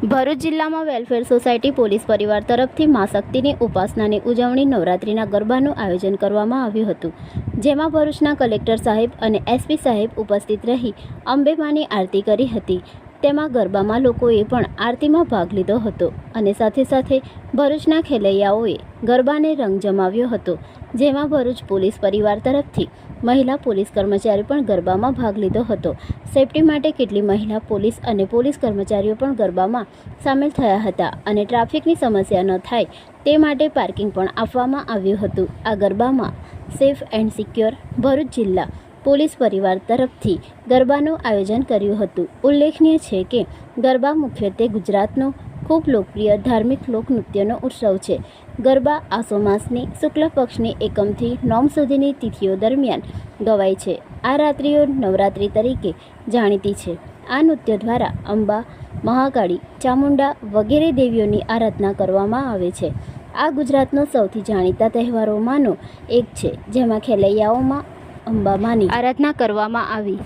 ભરૂચ જિલ્લામાં welfare society police પરિવાર તરફથી મા શક્તિની ઉપાસનાની ઉજવણી નવરાત્રિના ગરબાનું આયોજન કરવામાં આવ્યું હતું, જેમાં ભરૂચના કલેક્ટર સાહેબ અને એસપી સાહેબ ઉપસ્થિત રહી અંબેમાની આરતી કરી હતી. તેમાં ગરબામાં લોકોએ પણ આરતીમાં ભાગ લીધો હતો અને સાથે સાથે ભરૂચના ખેલૈયાઓએ ગરબાને રંગ જમાવ્યો હતો, જેમાં ભરૂચ પોલીસ પરિવાર તરફથી મહિલા પોલીસ કર્મચારી પણ ગરબામાં ભાગ લીધો હતો. સેફટી માટે કેટલી મહિલા પોલીસ અને પોલીસ કર્મચારીઓ પણ ગરબામાં સામેલ થયા હતા અને ટ્રાફિકની સમસ્યા ન થાય તે માટે પાર્કિંગ પણ આપવામાં આવ્યું હતું. આ ગરબામાં સેફ એન્ડ સિક્યોર ભરૂચ જિલ્લા પોલીસ પરિવાર તરફથી ગરબાનું આયોજન કર્યું હતું. ઉલ્લેખનીય છે કે, ગરબા મુખ્યત્વે ગુજરાતનો ખૂબ લોકપ્રિય ધાર્મિક લોકનૃત્યનો ઉત્સવ છે. ગરબા આસો માસની શુક્લ પક્ષની એકમથી નોમ સુધીની તિથિઓ દરમિયાન ગવાય છે. આ રાત્રિઓ નવરાત્રિ તરીકે જાણીતી છે. આ નૃત્ય દ્વારા અંબા, મહાકાળી, ચામુંડા વગેરે દેવીઓની આરાધના કરવામાં આવે છે. આ ગુજરાતનો સૌથી જાણીતા તહેવારોમાંનો એક છે, જેમાં ખેલૈયાઓમાં અંબામાની આરાધના કરવામાં આવી.